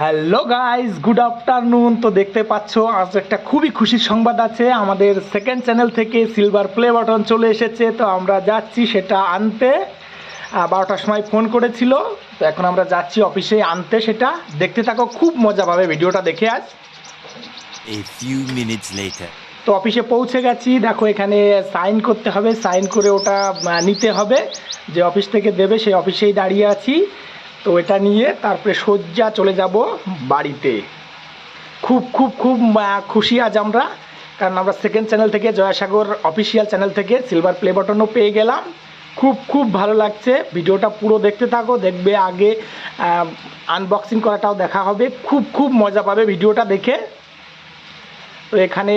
Hello guys good afternoon তো দেখতে পাচ্ছ আজ একটা খুবই খুশির সংবাদ আছে। আমাদের সেকেন্ড চ্যানেল থেকে সিলভার প্লে বাটন চলে এসেছে। তো আমরা যাচ্ছি সেটা আনতে। বারোটার সময় ফোন করেছিল। তো এখন আমরা যাচ্ছি অফিসে আনতে সেটা। দেখতে থাকো খুব মজা পাবে ভিডিওটা দেখে আজ। তো অফিসে পৌঁছে গেছি। দেখো এখানে সাইন করতে হবে। সাইন করে ওটা নিতে হবে। যে অফিস থেকে দেবে সেই অফিসেই দাঁড়িয়ে আছি। তো এটা নিয়ে তারপরে সজ্জা চলে যাব বাড়িতে। খুব খুব খুব খুশি আজ আমরা, কারণ আমরা সেকেন্ড চ্যানেল থেকে জয়াসাগর অফিসিয়াল চ্যানেল থেকে সিলভার প্লে বাটনও পেয়ে গেলাম। খুব খুব ভালো লাগছে। ভিডিওটা পুরো দেখতে থাকো, দেখবে আগে আনবক্সিং করাটাও দেখা হবে। খুব খুব মজা পাবে ভিডিওটা দেখে। তো এখানে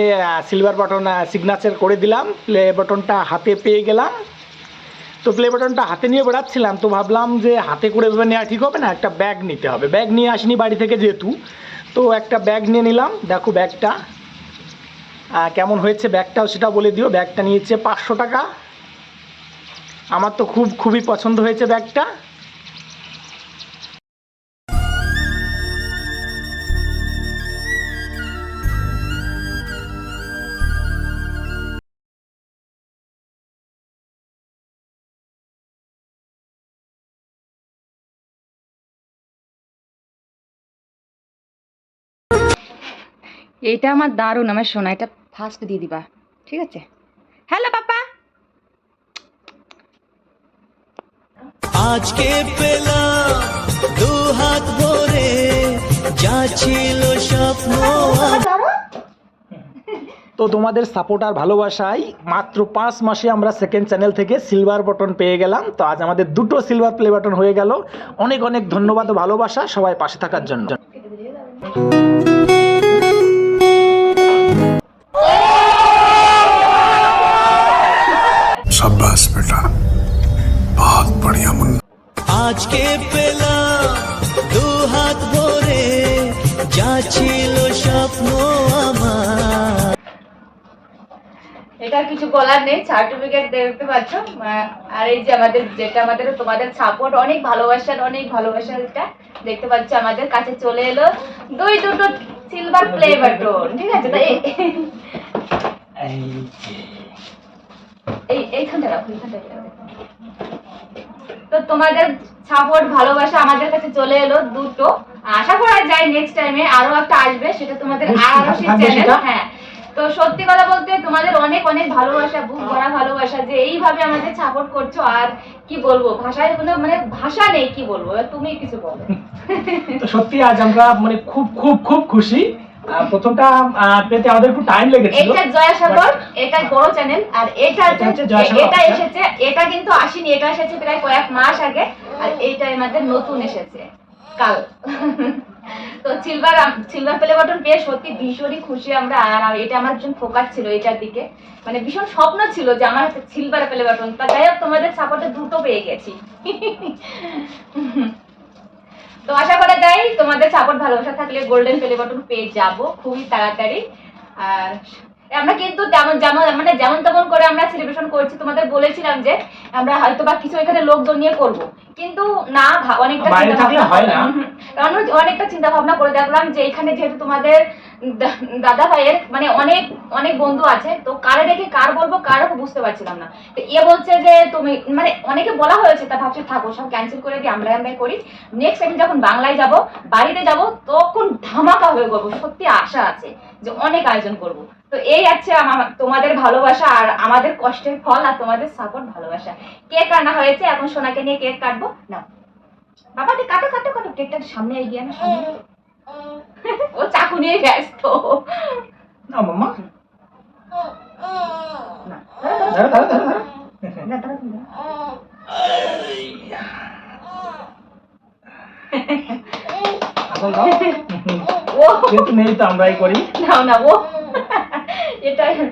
সিলভার বাটন সিগনেচার করে দিলাম। প্লে বাটনটা হাতে পেয়ে গেলাম। তো প্লে বাটনটা হাতে নিয়ে বেড়াচ্ছিলাম, তো ভাবলাম যে হাতে করে ভেবে নেওয়া ঠিক হবে না, একটা ব্যাগ নিতে হবে। ব্যাগ নিয়ে আসিনি বাড়ি থেকে যেহেতু, তো একটা ব্যাগ নিয়ে নিলাম। দেখো ব্যাগটা কেমন হয়েছে ব্যাগটাও সেটা বলে দিও। ব্যাগটা নিয়েছে পাঁচশো টাকা। আমার তো খুব, খুবই পছন্দ হয়েছে ব্যাগটা এইটা আমার দারুণ আমার সোনা এটা ফার্স্ট দিয়ে দিবা ঠিক আছে? Hello papa! আজকে পেলাম দু হাত ভরে যা ছিল স্বপ্ন। তো তোমাদের সাপোর্ট আর ভালোবাসায় মাত্র পাঁচ মাসে আমরা সেকেন্ড চ্যানেল থেকে সিলভার বাটন পেয়ে গেলাম। তো আজ আমাদের দুটো সিলভার প্লে বাটন হয়ে গেল। অনেক অনেক ধন্যবাদ ও ভালোবাসা সবাই পাশে থাকার জন্য। ছিল স্বপ্ন আমার। এটা কিছু বলার নেই সার্টিফিকেট দেখতে পাচ্ছ। আর এই যে আমাদের, যেটা আমাদের, তোমাদের সাপোর্ট অনেক ভালোবাসার অনেক ভালোবাসার এটা দেখতে পাচ্ছ, আমাদের কাছে চলে এলো দুই দুটো সিলভার প্লে বাটন ঠিক আছে? তাই এই, এইখানটা রাখো, এইখানটা তো তোমাদের সাপোর্ট ভালোবাসা আমাদের কাছে চলে এলো দুটো। আশা করা যায় নেক্সট টাইমে আরও একটা আসবে সেটা তোমাদের আরও চ্যানেল হ্যাঁ। তো সত্যি কথা বলতে তোমাদের অনেক অনেক ভালোবাসা বুক ভরা ভালোবাসা যে এইভাবে আমাদের সাপোর্ট করছ আর কি বলব ভাষায় কোনো মানে ভাষা নেই কি বলব? তুমি কিছু বলো। তো সত্যি আজ আমরা মানে খুব খুব খুব খুশি। প্রথমটা পেতে আমাদের একটু টাইম লেগেছিল। এটা জয়াসাগর এটা বড় চ্যানেল আর এটা এটা। এসেছে এটা কিন্তু আসেনি এটা এসেছে প্রায় কয়েক মাস আগে আর এইটা আমাদের নতুন এসেছে। কাল। তো সিলভার সিলভার প্লে বাটন পেয়ে সত্যি ভীষণই খুশি আমরা, আর এটা আমার ভীষণ ফোকাস ছিল এটার দিকে। মানে ভীষণ স্বপ্ন ছিল যে আমার হাতে সিলভার প্লে বাটন তা যাই হোক, তোমাদের সাপোর্টে দুটো পেয়ে গেছি। তো আশা করা যায় তোমাদের সাপোর্ট ভালোবাসা থাকলে গোল্ডেন প্লে বাটন পেয়ে যাব খুবই তাড়াতাড়ি। আর আমরা কিন্তু তেমন যেমন মানে যেমন তেমন করে আমরা সেলিব্রেশন করছি তোমাদের বলেছিলাম যে আমরা হয়তো বা কিছু এখানে লোকজন নিয়ে করব কিন্তু না অনেকটা চিন্তা ভাবনা হয় না। কারণ অনেকটা চিন্তা ভাবনা করে দেখলাম যে এখানে যেহেতু তোমাদের দাদা ভাইয়ের মানে অনেক অনেক বন্ধু আছে, তো কারে রেখে কার বলব কারও বুঝতে পারছিলাম না। তো এ বলছে যে, তুমি মানে অনেকে বলা হয়েছে, তা ভাবছি, থাকো, সব ক্যান্সেল করে দিই আমরা আমরাই করি। নেক্সট টাইম যখন বাংলায় যাব, বাড়িতে যাব, তখন ধামাকা হয়ে করব। সত্যি আশা আছে যে অনেক আয়োজন করব। তো এই আছে আমা- তোমাদের ভালোবাসা আর আমাদের কষ্টের ফল আর তোমাদের সাপোর্ট ভালোবাসা। কেক কাটা হয়েছে, এখন সোনাকে নিয়ে কেক কাটবো। না বাবাকে কাটো কাটো কাটো, কেকটা সামনে এগিয়ে না সামনে। ও চাকু নিয়ে ব্যস্ত। না মামা ধরো ধরো ধরো ধরো না, দাঁড়াও, দাঁড়াও। এখন দাও। ও। যেহেতু নেই তো আমরাই করি। নাও না ও। এটা না।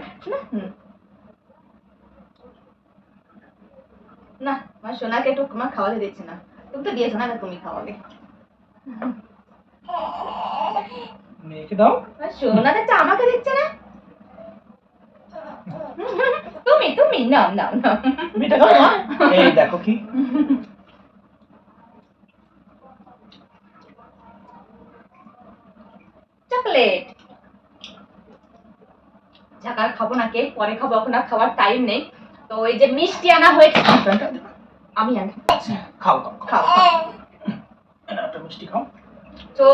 না আমার সোনাকে একটু তোমার খাওয়াতে দিচ্ছে না। তুমি তো দিয়েছ না তুমি খাওয়াবে। মেয়েকে দাও। আমাকে দিচ্ছে না? তুমি তুমি নাও নাও নাও। তুমি এটা খাও মা। এই দেখো কি। চকলেট। ঝাঁকার খাব না কেক পরে খাব এখন আর খাওয়ার টাইম নেই। তো এই যে মিষ্টি আনা হয়েছে আমি আনি খাও খাও খাও। খাও একটা মিষ্টি খাও। তো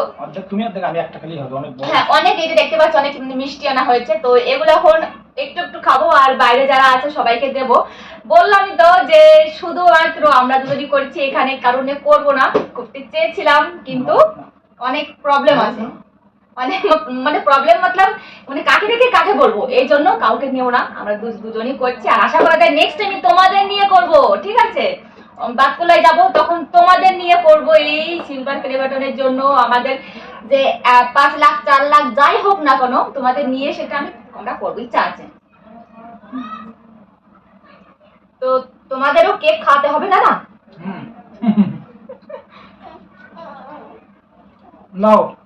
তুমি আমি একটা খালি হবে অনেক হ্যাঁ অনেক এই যে দেখতে পাচ্ছ অনেক মিষ্টি আনা হয়েছে। তো এগুলো এখন একটু একটু খাব আর বাইরে যারা আছে সবাইকে দেব। বললামই তো যে শুধুমাত্র আমরা দুজনই করছি এখানে কারণে করব না। করতে চেয়েছিলাম কিন্তু অনেক প্রবলেম আছে। অনেক মানে প্রবলেম মতলব মানে কাকে দেখে কাকে বলব? এই জন্য কাউকে নিয়েও না আমরা দুজনই করছি। আর আশা করা যায় নেক্সট টাইম তোমাদের নিয়ে করব ঠিক আছে? বাতকুলায় যাব তখন তোমাদের নিয়ে করব এই সিলভার প্লে বাটনের জন্য। আমাদের যে পাঁচ লাখ চার লাখ যাই হোক না কেন তোমাদের নিয়ে সেটা আমি আমরা করব। ইচ্ছা আছে। তো তোমাদেরও কেক খাওয়াতে হবে না না?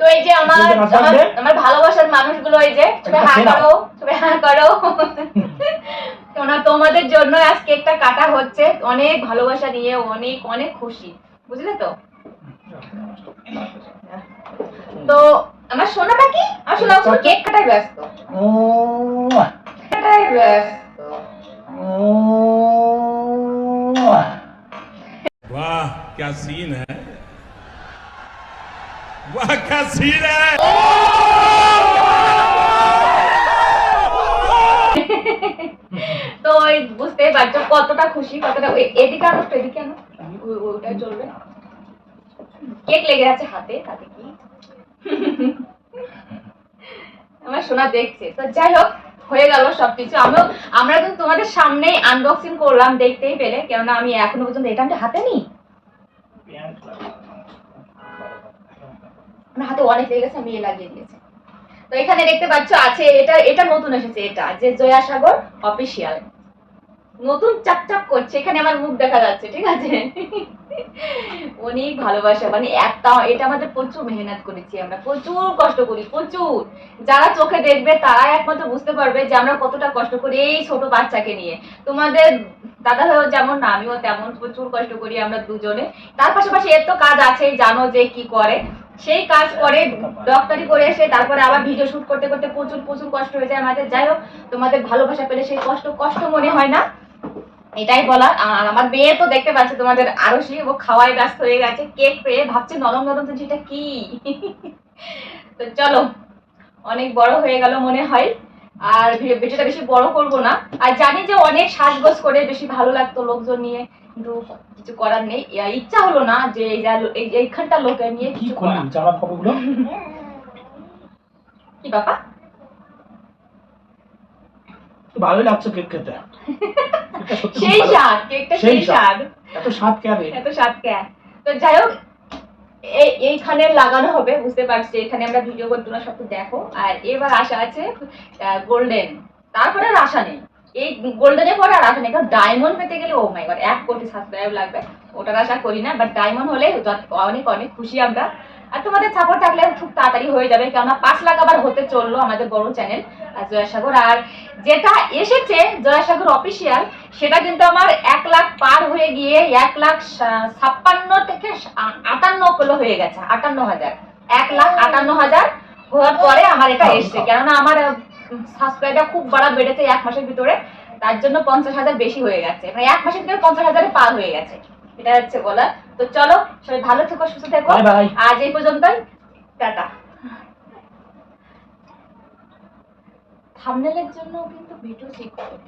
তো এই যে আমার আমার ভালোবাসার মানুষগুলো এই যে সবাই হ্যাঁ করো সবাই হ্যাঁ করো। তোমাদের জন্য আজকে একটা কাটা হচ্ছে। অনেক ভালোবাসা নিয়ে অনেক অনেক খুশি। বুঝলে তো তো আমার সোনাটা কি আমার সোনা শুধু কেক কাটাই ব্যস্ত ও কাটাই ব্যস্ত वाह क्या सीन है वाह क्या सीन है তো ওই বুঝতেই পারছো কতটা খুশি কতটা ওই এদিকে আনো তো এদিকে আনো ওইটাই চলবে কেক লেগে আছে হাতে তাতে কি? আমার সোনা দেখছে। তো যাই হোক, হয়ে গেল আমিও, আমরা কিন্তু তোমাদের সামনেই আনবক্সিং করলাম দেখতেই পেলে। কেননা আমি এখনও পর্যন্ত এটা আমি হাতে নিই আমার হাতে অনেক লেগে গেছে, আমি এ লাগিয়ে দিয়েছি। তো এখানে দেখতে পাচ্ছ, আছে, এটা এটা নতুন এসেছে, এটা, যে জয়া সাগর অফিসিয়াল নতুন চাপ চাপ করছে, এখানে আমার মুখ দেখা যাচ্ছে, ঠিক আছে? অনেক ভালোবাসা মানে একটা, এটা আমাদের প্রচুর মেহনত করেছি আমরা, প্রচুর কষ্ট করি, প্রচুর। যারা চোখে দেখবে তারা একমাত্র বুঝতে পারবে যে আমরা কতটা কষ্ট করি এই ছোট বাচ্চাকে নিয়ে। তোমাদের দাদা ভাইও যেমন না আমিও তেমন প্রচুর কষ্ট করি আমরা দুজনে। তার পাশাপাশি এর তো কাজ আছে জানো যে কি করে। সেই কাজ করে ডক্টরি করে এসে তারপরে আবার ভিডিও শুট করতে করতে প্রচুর প্রচুর কষ্ট হয়ে যায় আমাদের। যাই হোক, তোমাদের ভালোবাসা পেলে সেই কষ্ট কষ্ট মনে হয় না। এটাই বলার। আর আমার মেয়ে তো দেখতে পাচ্ছে তোমাদের আরশি ও খাওয়ায় ব্যস্ত হয়ে গেছে কেক পেয়ে ভাবছে নরম নরম তো যেটা কি? তো চলো অনেক বড় হয়ে গেল মনে হয় আর ভিডিওটা বেশি বড় করব না। আর জানি যে অনেক সাজগোজ করে বেশি ভালো লাগতো লোকজন নিয়ে কিন্তু কিছু করার নেই। ইচ্ছা হলো না যে এই এইখানটা লোকে নিয়ে কি কিছু করলি করা। জামা কাপড়গুলো কি বাবা? ভালোই লাগছে কেক খেতে। সেই স্বাদ কেকটা সেই স্বাদ। এত স্বাদ কেবে এত স্বাদ কেন তো যাই হোক এই এইখানে লাগানো হবে বুঝতে পারছি এখানে আমরা ভিডিও করতে তোমরা সব দেখো। আর এবার আশা আছে গোল্ডেন তারপরে আর আশা নেই। এই গোল্ডেনের পরে আর আশা নেই কারণ ডায়মন্ড পেতে গেলে ও মাই গড এক কোটি সাবস্ক্রাইব লাগবে। ওটার আশা করি না বাট ডায়মন্ড হলে অনেক অনেক খুশি আমরা। আর তোমাদের সাপোর্ট থাকলে খুব তাড়াতাড়ি হয়ে যাবে কেননা পাঁচ লাখ আবার হতে চলল আমাদের বড় চ্যানেল জয়াসাগর আর যেটা এসেছে জয়াসাগর অফিসিয়াল সেটা কিন্তু আমার এক লাখ পার হয়ে গিয়ে এক লাখ ছাপ্পান্ন থেকে আটান্ন কিলো হয়ে গেছে আটান্ন হাজার। এক লাখ আটান্ন হাজার হওয়ার পরে আমার এটা এসছে কেননা আমার সাবস্ক্রাইবার খুব বাড়া বেড়েছে এক মাসের ভিতরে তার জন্য পঞ্চাশ হাজার বেশি হয়ে গেছে মানে এক মাসের ভিতরে পঞ্চাশ হাজারে পার হয়ে গেছে। এটা হচ্ছে বলা তো চলো সবাই ভালো থেকো সুস্থ থেকো. আজ এই পর্যন্তই। টাটা। থামনেলের জন্য কিন্তু ভিডিও ঠিক করতে